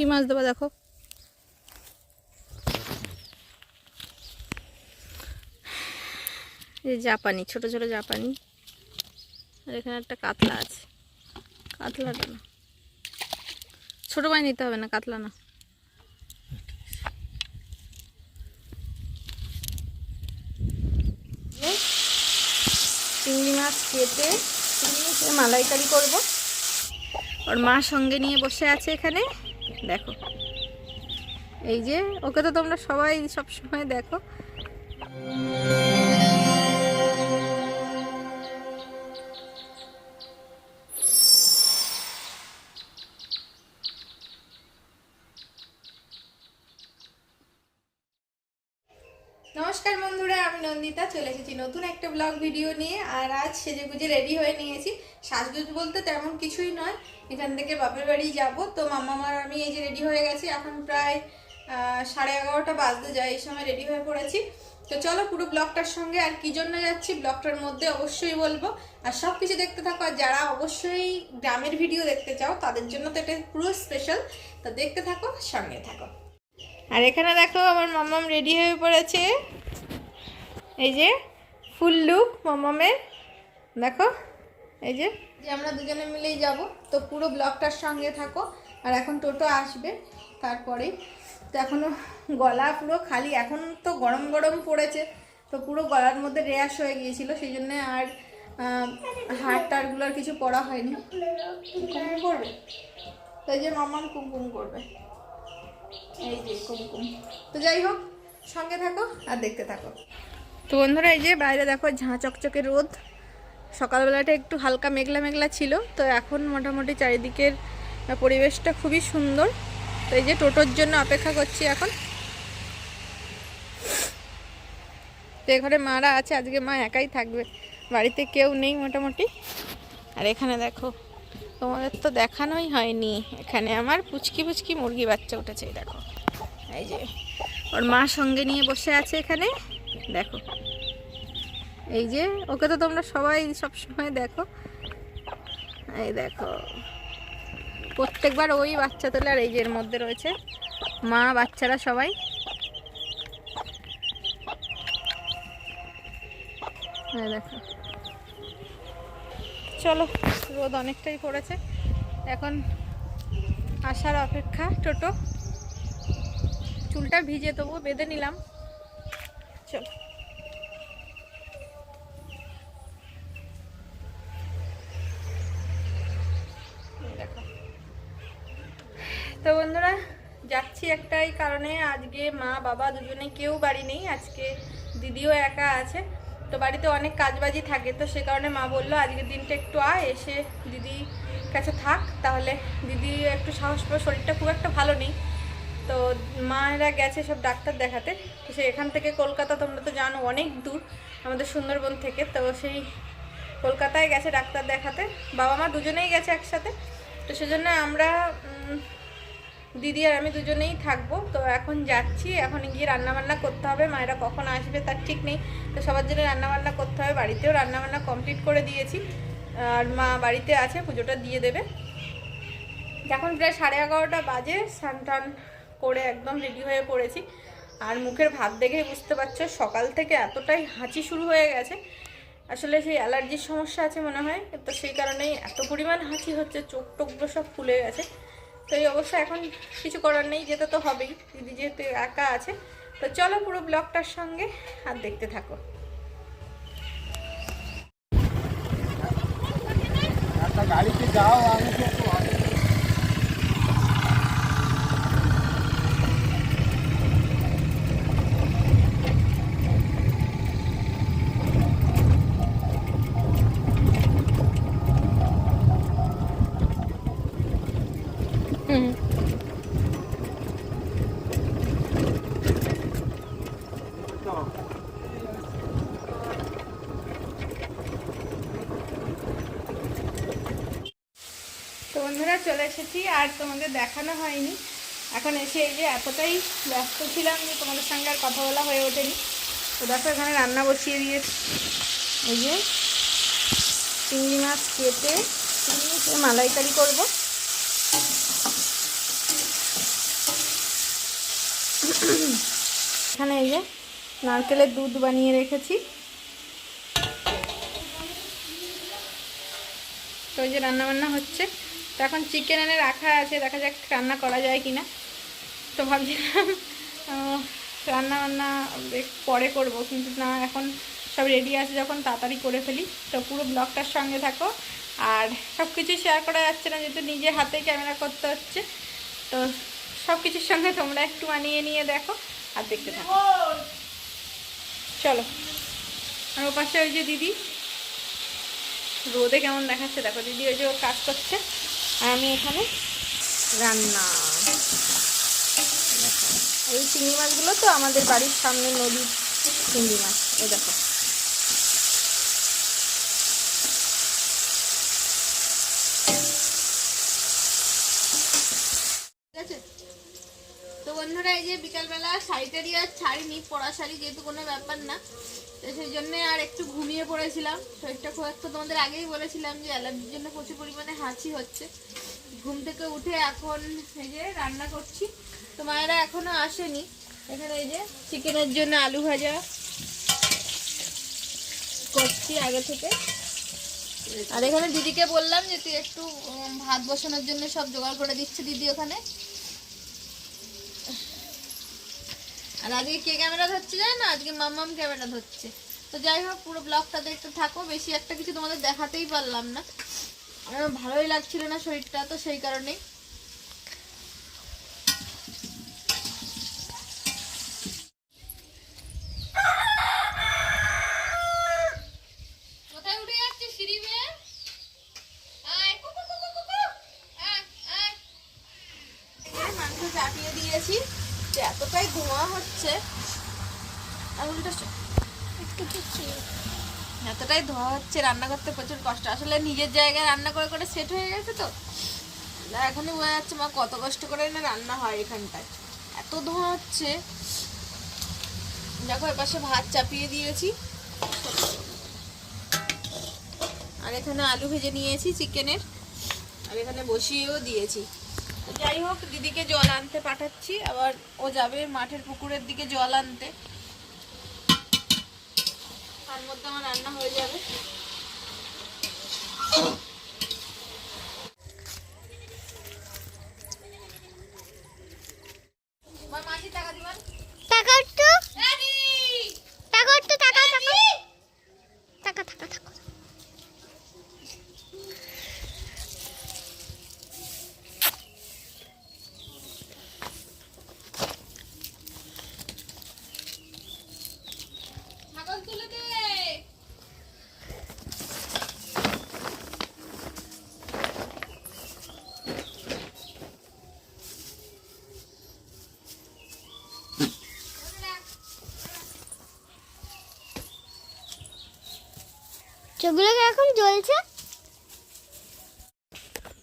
কি মাছ দেবো দেখো? এই জাপানি, ছোট ছোট জাপানি। আর এখানে একটা কাতলা আছে। কাতলাটা না। ছোট মাছ নিতে হবে না, কাতলা না। চিংড়ি মাছ কেটে চিংড়ি মালাইকারি করব। ওর মা সঙ্গে নিয়ে বসে আছে এখানে। দেখো। এই যে ওকে তো তোমরা সবাই সবসময় দেখো। চলে এসেছি নতুন একটা ব্লগ ভিডিও নিয়ে, আর আজ সেজে গুজে রেডি হয়ে নিয়েছি। সাজগুজ বলতে তেমন কিছুই নয়, এখান থেকে বাপের বাড়ি যাব। তো মামা মার আমি এই যে রেডি হয়ে গেছি, এখন প্রায় সাড়ে এগারোটা বাজতে যায়, এই সময় রেডি হয়ে পড়েছি। তো চলো পুরো ব্লগটার সঙ্গে, আর কি জন্য যাচ্ছি ব্লগটার মধ্যে অবশ্যই বলব। আর সব কিছু দেখতে থাকো, আর যারা অবশ্যই গ্রামের ভিডিও দেখতে চাও, তাদের জন্য তো এটা পুরো স্পেশাল তো দেখতে থাকো, সঙ্গে থাকো। আর এখানে দেখো, আমার মাম্মাম রেডি হয়ে পড়েছে। এই যে ফুল লুক মাম্মামের দেখো এই যে। আমরা দুজনে মিলেই যাব। তো পুরো ব্লগটার সঙ্গে থাকো। আর এখন টোটো আসবে তারপরে তো এখনও গলা পুরো খালি। এখন তো গরম গরম পড়েছে। তো পুরো গলার মধ্যে রেয়াস হয়ে গিয়েছিল। সেই জন্যে আর আহ, হাড় টাড়গুলো আর কিছু পড়া হয়নি। কুমকুম করবে? তো এই যে মাম্মাম কুমকুম করবে। এই যে কুমকুম। তো যাই হোক সঙ্গে থাকো আর দেখতে থাকো। তো বন্ধুরা, এই যে বাইরে দেখো ঝাঁ চকচকে রোদ। সকালবেলাটা একটু হালকা মেঘলা মেঘলা ছিল, তো এখন মোটামুটি চারিদিকের পরিবেশটা খুবই সুন্দর। তো এই যে টোটোর জন্য অপেক্ষা করছি এখন। তো এখানে মারা আছে, আজকে মা একাই থাকবে। বাড়িতে কেউ নেই মোটামুটি। আর এখানে দেখো, তোমাদের তো দেখানোই হয়নি। এখানে আমার পুচকি পুচকি মুরগি বাচ্চা উঠেছে দেখো। এই যে, ওর মা সঙ্গে নিয়ে বসে আছে এখানে। দেখো। এই যে, ওকে তো তোমরা সবাই সব সময় দেখো। এই দেখো। প্রত্যেকবার ওই বাচ্চা তোলে আর এই যে এর মধ্যে রয়েছে মা, বাচ্চারা সবাই। দেখো। চলো, রোদ অনেকটাই পড়েছে। এখন আসার অপেক্ষা টোটো। চুলটা ভিজে তবু বেঁধে নিলাম। চলো। তো বন্ধুরা, যাচ্ছি একটাই কারণে। আজকে মা, বাবা দুজনে কেউ বাড়ি নেই, আজকে দিদিও একা আছে। তো বাড়িতে অনেক কাজবাজি থাকে, তো সে কারণে মা বলল, আজকের দিনটা একটু আয়, এসে দিদি কাছে থাক, তাহলে দিদি একটু সাহস পাবে শরীরটা খুব একটা ভালো নেই। তো মায়েরা গেছে সব ডাক্তার দেখাতে। তো সে এখান থেকে কলকাতা, তোমরা তো জানো, অনেক দূর আমাদের সুন্দরবন থেকে। তো সেই কলকাতায় গেছে ডাক্তার দেখাতে। বাবা মা দুজনেই গেছে একসাথে। তো সেজন্য আমরা দিদি আর আমি দুজনেই থাকব। তো এখন যাচ্ছি, এখন গিয়ে রান্নাবান্না করতে হবে। মায়েরা কখন আসবে তার ঠিক নেই। তো সবার জন্য রান্নাবান্না করতে হবে। বাড়িতেও রান্নাবান্না কমপ্লিট করে দিয়েছি। আর মা বাড়িতে আছে, পুজোটা দিয়ে দেবে। এখন প্রায় সাড়ে এগারোটা বাজে, স্নান টান করে একদম রেডি হয়ে পড়েছি। আর মুখের ভাব দেখেই বুঝতে পারছ, সকাল থেকে এতটাই হাঁচি শুরু হয়ে গেছে। আসলে সেই অ্যালার্জির সমস্যা আছে মনে হয়, তো সেই কারণেই এত পরিমাণ হাঁচি হচ্ছে, চোখ টোকগুলো সব ফুলে গেছে। তো এই অবস্থা এখন কিছু করার নেই, যেতে তো হবেই, দিদি যেহেতু একা আছে। তো চলো পুরো ব্লগটার সঙ্গে আর দেখতে থাকো। গাড়িতে যাও, আমি তো একটু ভালো। হুম তো বন্ধুরা চলে এসেছি আর তোমাদের দেখানো হয়নি। এখন এসে এই যে এতটাই ব্যস্ত ছিলাম যে তোমাদের সঙ্গে আর কথা বলা হয়ে ওঠেনি। তো দেখো এখানে রান্না বসিয়ে দিয়েছি। এই যে চিংড়ি মাছ কেটে চিংড়ি মালাইকারি করব। এখানে এই যে নারকেলের দুধ বানিয়ে রেখেছি। তো ওই যে রান্না বান্না হচ্ছে। তো এখন চিকেন এনে রাখা আছে, দেখা যাক রান্না করা যায় কিনা। তো ভাবছিলাম রান্না বান্না পরে করব, কিন্তু না, এখন সব রেডি আছে যখন তাড়াতাড়ি করে ফেলি। তো পুরো ব্লগটার সঙ্গে থাকো। আর সব কিছু শেয়ার করা যাচ্ছে না, যেহেতু নিজে হাতে ক্যামেরা করতে হচ্ছে। তো সব কিছুর সঙ্গে তোমরা একটু মানিয়ে নিয়ে দেখো আর দেখতে থাকো। চলো। আর ও পাশে ওই যে দিদি। রোদে কেমন দেখাচ্ছে, দেখো দিদি ওই যে কাজ করছে। আর আমি এখানে রান্না। এই চিংড়ি মাছগুলো তো আমাদের বাড়ির সামনে নদীর চিংড়ি মাছ। এই দেখো ঠিক আছে তো বন্ধুরা, এই যে বিকালবেলা শাড়িটারি আর ছাড়িনি পরা শাড়ি যেহেতু কোনো ব্যাপার না, তো সেই জন্যে আর একটু ঘুমিয়ে পড়েছিলাম। শরীরটা খুব একটা তোমাদের আগেই বলেছিলাম যে অ্যালার্জির জন্য প্রচুর পরিমাণে হাঁচি হচ্ছে। ঘুম থেকে উঠে এখন এই যে রান্না করছি। তো মায়েরা এখনও আসেনি। এখানে এই যে চিকেনের জন্য আলু ভাজা করছি আগে থেকে। আর এখানে দিদিকে বললাম যে তুই একটু ভাত বসানোর জন্য সব জোগাড় করে দিচ্ছে দিদি ওখানে। আর আজকে কে ক্যামেরা ধরছে জানো? না আজকে মাম্মাম ক্যামেরা ধরছে। তো যাই হোক, পুরো ব্লগটা দেখতে থাকো। বেশি একটা কিছু তোমাদের দেখাতেই পারলাম না। আমার ভালোই লাগছিল না শরীরটা, তো সেই কারণেই। মাংস চাপিয়ে দিয়েছি। এতটাই ধোঁয়া হচ্ছে আঙুলটা এতটাই ধোয়া হচ্ছে, রান্না করতে প্রচুর কষ্ট। আসলে নিজের জায়গায় রান্না করে করে সেট হয়ে গেছে তো। এখনই বোঝা যাচ্ছে মা কত কষ্ট করে না রান্না হয় এখানটায়। এত ধোঁয়া হচ্ছে। দেখো এপাশে ভাত চাপিয়ে দিয়েছি। আর এখানে আলু ভেজে নিয়েছি চিকেনের আর এখানে বসিয়েও দিয়েছি। যাই হোক দিদিকে জল আনতে পাঠাচ্ছি। আবার ও যাবে মাঠের পুকুরের দিকে জল আনতে। তার মধ্যে আমার রান্না হয়ে যাবে। চোখগুলো কীরকম জ্বলছে।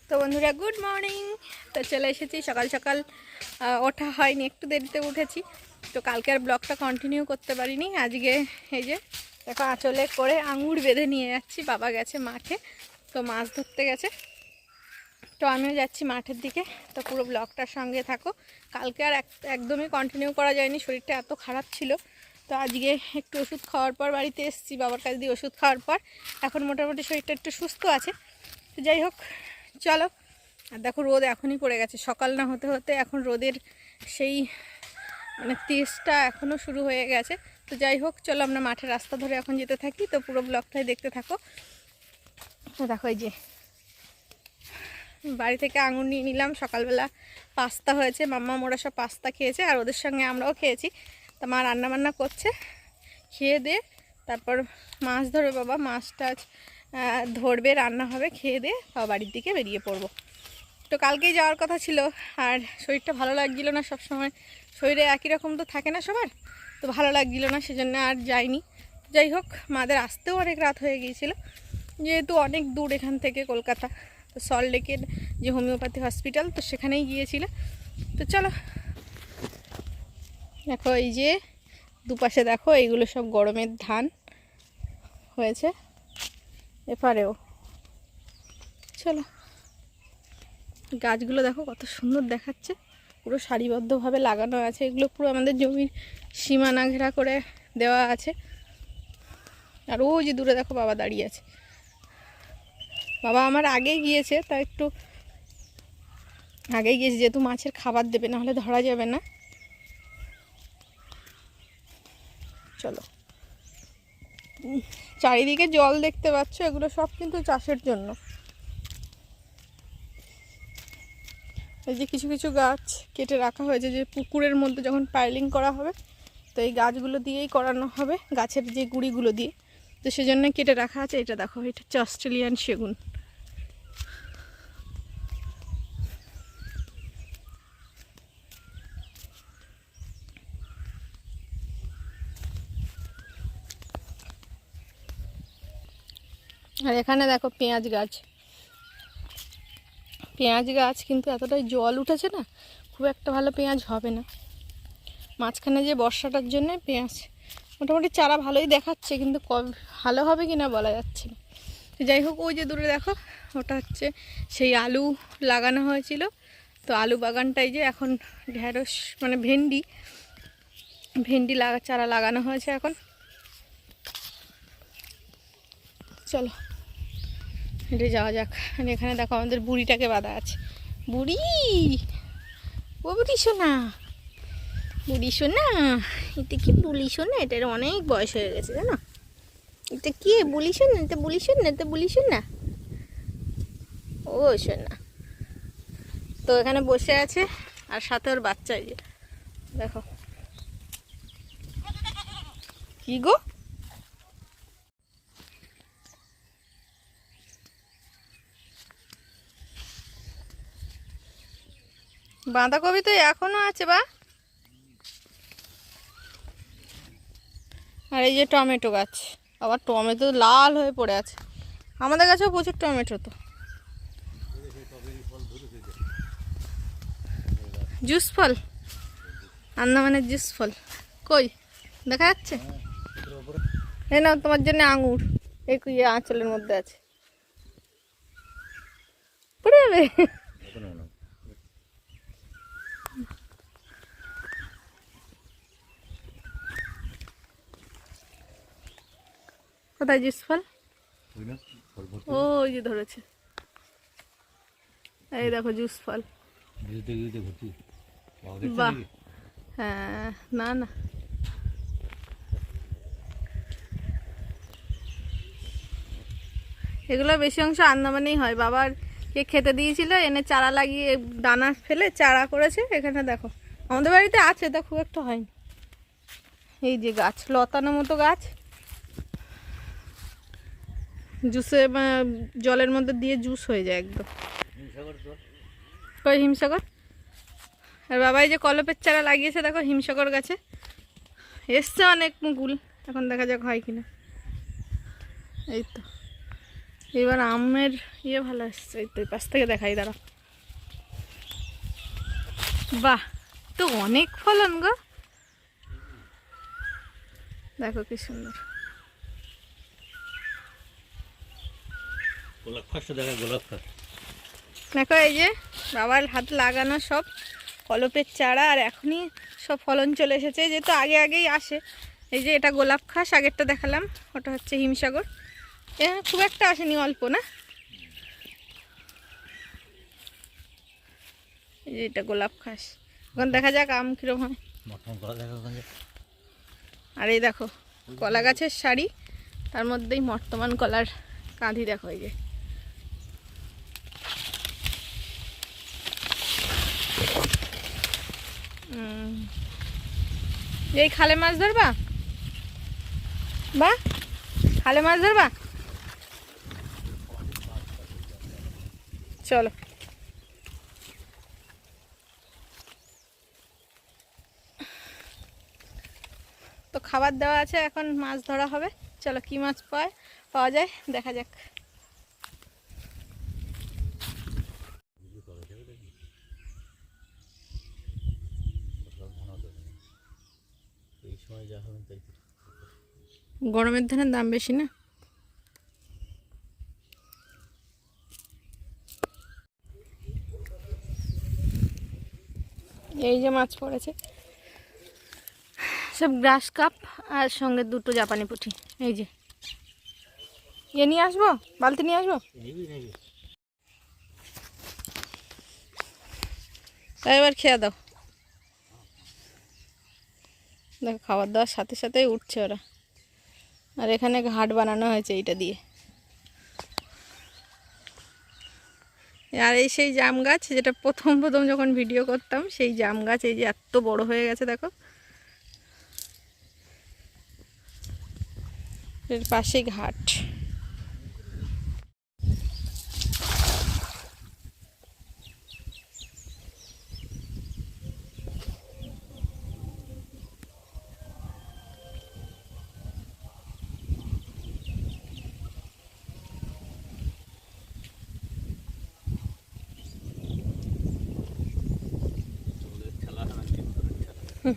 তো বন্ধুরা গুড মর্নিং তো চলে এসেছি। সকাল সকাল ওঠা হয়নি, একটু দেরিতে উঠেছি। তো কালকে আর ব্লগটা কন্টিনিউ করতে পারিনি। আজকে এই যে, দেখো, আঁচলে করে আঙুর বেঁধে নিয়ে যাচ্ছি। বাবা গেছে মাঠে, তো মাছ ধরতে গেছে। তো আমিও যাচ্ছি মাঠের দিকে। তো পুরো ব্লগটার সঙ্গে থাকো। কালকে আর এক- একদমই কন্টিনিউ করা যায়নি। শরীরটা এত খারাপ ছিল। তো আজকে একটু ওষুধ খাওয়ার পর বাড়িতে এসেছি, বাবার কাছে দিয়ে ওষুধ খাওয়ার পর। এখন মোটামুটি শরীরটা একটু সুস্থ আছে। তো যাই হোক, চলো। আর দেখো রোদ এখনই পড়ে গেছে, সকাল না হতে হতে এখন রোদের সেই মানে তেজটা এখনও শুরু হয়ে গেছে। তো যাই হোক, চলো আমরা মাঠের রাস্তা ধরে এখন যেতে থাকি, তো পুরো ব্লগটাই দেখতে থাকো। তো দেখো এই যে, বাড়ি থেকে আঙুর নিয়ে নিলাম, সকালবেলা পাস্তা হয়েছে, মাম্মা মোরা সব পাস্তা খেয়েছে, আর ওদের সঙ্গে আমরাও খেয়েছি। তা মা রান্না বান্না করছে খেয়ে দিয়ে তারপর মাছ ধরবে বাবা আজ, আহ, ধরবে রান্না হবে খেয়ে দিয়ে বাবা বাড়ির দিকে বেরিয়ে পড়ব। তো কালকেই যাওয়ার কথা ছিল আর শরীরটা ভালো লাগছিল না সব সময় শরীরে একই রকম তো থাকে না সবার তো ভালো লাগছিল না সেজন্য আর যাইনি। যাই হোক মাদের আসতেও অনেক রাত হয়ে গিয়েছিল যেহেতু অনেক দূর এখান থেকে কলকাতা তো সল্টলেকের যে হোমিওপ্যাথি হসপিটাল তো সেখানেই গিয়েছিল। তো চলো দেখো এই যে দুপাশে দেখো, এইগুলো সব গরমের ধান হয়েছে। এপারেও। চলো। গাছগুলো দেখো কত সুন্দর দেখাচ্ছে। পুরো সারিবদ্ধভাবে লাগানো আছে। এগুলো পুরো আমাদের জমির সীমানা ঘেরা করে দেওয়া আছে। আর ওই যে দূরে দেখো বাবা দাঁড়িয়ে আছে। বাবা আমার আগে গিয়েছে, তা একটু আগে গিয়েছে। যেহেতু মাছের খাবার দেবে, না হলে ধরা যাবে না। চলো। চারিদিকে জল দেখতে পাচ্ছ, এগুলো সব কিন্তু চাষের জন্য। এই যে কিছু কিছু গাছ কেটে রাখা হয়েছে, যে পুকুরের মধ্যে যখন পাইলিং করা হবে, তো এই গাছগুলো দিয়েই করানো হবে, গাছের যে গুঁড়িগুলো দিয়ে। তো সেজন্য কেটে রাখা আছে, এটা দেখো, এটা হচ্ছে অস্ট্রেলিয়ান সেগুন। আর এখানে দেখো পেঁয়াজ গাছ। পেঁয়াজ গাছ কিন্তু এতটাই জল উঠেছে না, খুব একটা ভালো পেঁয়াজ হবে না। মাঝখানে যে বর্ষাটার জন্য পেঁয়াজ মোটামুটি চারা ভালোই দেখাচ্ছে, কিন্তু কবে ভালো হবে কি না বলা যাচ্ছে না। যাই হোক, ওই যে দূরে দেখো, ওটা হচ্ছে সেই আলু লাগানো হয়েছিল। তো আলু বাগানটাই যে এখন ঢ্যাঁড়স মানে ভেন্ডি ভেন্ডি লাগা চারা লাগানো হয়েছে এখন। চলো। হেঁটে যাওয়া যাক। এখানে দেখো আমাদের বুড়িটাকে বাঁধা আছে। বুড়ি! ও বুড়ি শোনা বুড়ি শোনা এটা কি বুলি শোনা এটার অনেক বয়স হয়ে গেছে, জানো? এটা কি? বুলি শোনা এটা বুলি শোনা এটা বুলি শোনা ও শোনা তো এখানে বসে আছে, আর সাথে ওর বাচ্চা দেখো। কি গো? বাঁধাকপি তো এখনও আছে বা? আর এই যে টমেটো গাছ। আবার টমেটো লাল হয়ে পড়ে আছে। আমাদের কাছেও প্রচুর টমেটো তো। জুস ফল? আন্দামানের জুস ফল। কই? দেখা যাচ্ছে? এই নাও, তোমার জন্য আঙুর। এই আঁচলের মধ্যে আছে। পড়ে যাবে? কোথায় জুস ফল ও ওই যে ধরেছে। এই দেখো জুস ফল বাহ। হ্যাঁ না না। এগুলো বেশি অংশ আন্দামানেই হয়। বাবার কে খেতে দিয়েছিল এনে চারা লাগিয়ে দানা ফেলে চারা করেছে। এখানে দেখো আমাদের বাড়িতে আছে তা খুব একটা হয়নি। এই যে গাছ লতানো মতো গাছ। জুসে জলের মধ্যে দিয়ে জুস হয়ে যায় একদম। কই হিমসাগর? আর বাবা এই যে কলপের চারা লাগিয়েছে, দেখো হিমসাগর গাছে। এসছে অনেক মুকুল, এখন দেখা যাক হয় কিনা। এই তো। এবার আমের ইয়ে ভালো এসছে এই তো এই পাশ থেকে দেখাই দাঁড়া বাহ, তো অনেক ফলন গো। দেখো কি সুন্দর। গোলাপ ফাঁসটা দেখা গোলাপ ফাঁস দেখো এই যে বাবার হাত লাগানো সব কলপের চারা আর এখনই সব ফলন চলে এসেছে। যেহেতু আগে আগেই আসে। এই যে এটা গোলাপ খাস আগেরটা দেখালাম। ওটা হচ্ছে হিমসাগর। এ খুব একটা আসেনি অল্প না? এই যে এটা গোলাপ খাস। এখন দেখা যাক আম কীরকম হয়। আর এই দেখো কলা গাছের শাড়ি তার মধ্যেই বর্তমান কলার কাঁধি দেখো এই যে। এই খালে মাছ ধরবা? বা? খালে মাছ ধরবা? চলো। তো খাবার দেওয়া আছে, এখন মাছ ধরা হবে। চলো কি মাছ পায়, পাওয়া যায়, দেখা যাক এই সময় যা হবে তাই গরমের ধানের দাম বেশি না? এই যে মাছ পড়েছে। সব গ্রাস কাপ আর সঙ্গে দুটো জাপানি পুঁটি। এই যে। এ নিয়ে আসব? বালতি নিয়ে আসব? তাই এবার খেয়ে দাও। দেখো খাবার দাওয়ার সাথে সাথেই উঠছে ওরা। আর এখানে ঘাট বানানো হয়েছে এইটা দিয়ে। আর এই সেই জাম গাছ, যেটা প্রথম প্রথম যখন ভিডিও করতাম, সেই জাম গাছ এই যে এত বড় হয়ে গেছে, দেখো। এর পাশেই ঘাট। কি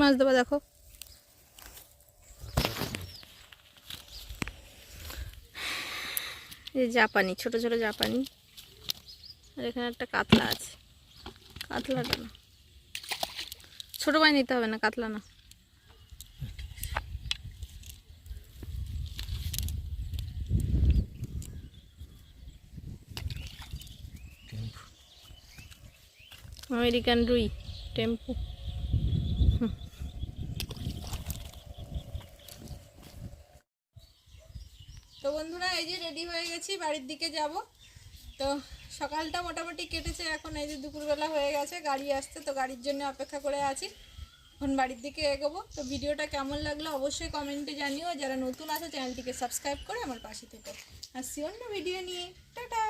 মাছ দেবো দেখো? এই জাপানি, ছোট ছোট জাপানি। আর এখানে একটা কাতলা আছে। কাতলাটা না। ছোট মাছ নিতে হবে না, কাতলা না। আমেরিকান রুই, টেম্পু। তো বন্ধুরা, এই যে রেডি হয়ে গেছি, বাড়ির দিকে যাব। তো সকালটা মোটামুটি কেটেছে, এখন এই যে দুপুরবেলা হয়ে গেছে, গাড়ি আসতে তো গাড়ির জন্য অপেক্ষা করে আছি। এখন বাড়ির দিকে এগোবো। তো ভিডিওটা কেমন লাগল অবশ্যই কমেন্টে জানিও। যারা নতুন আছে, চ্যানেলটিকে সাবস্ক্রাইব করে আমার পাশে থেকে। আসছি অন্য ভিডিও নিয়ে। টাটা!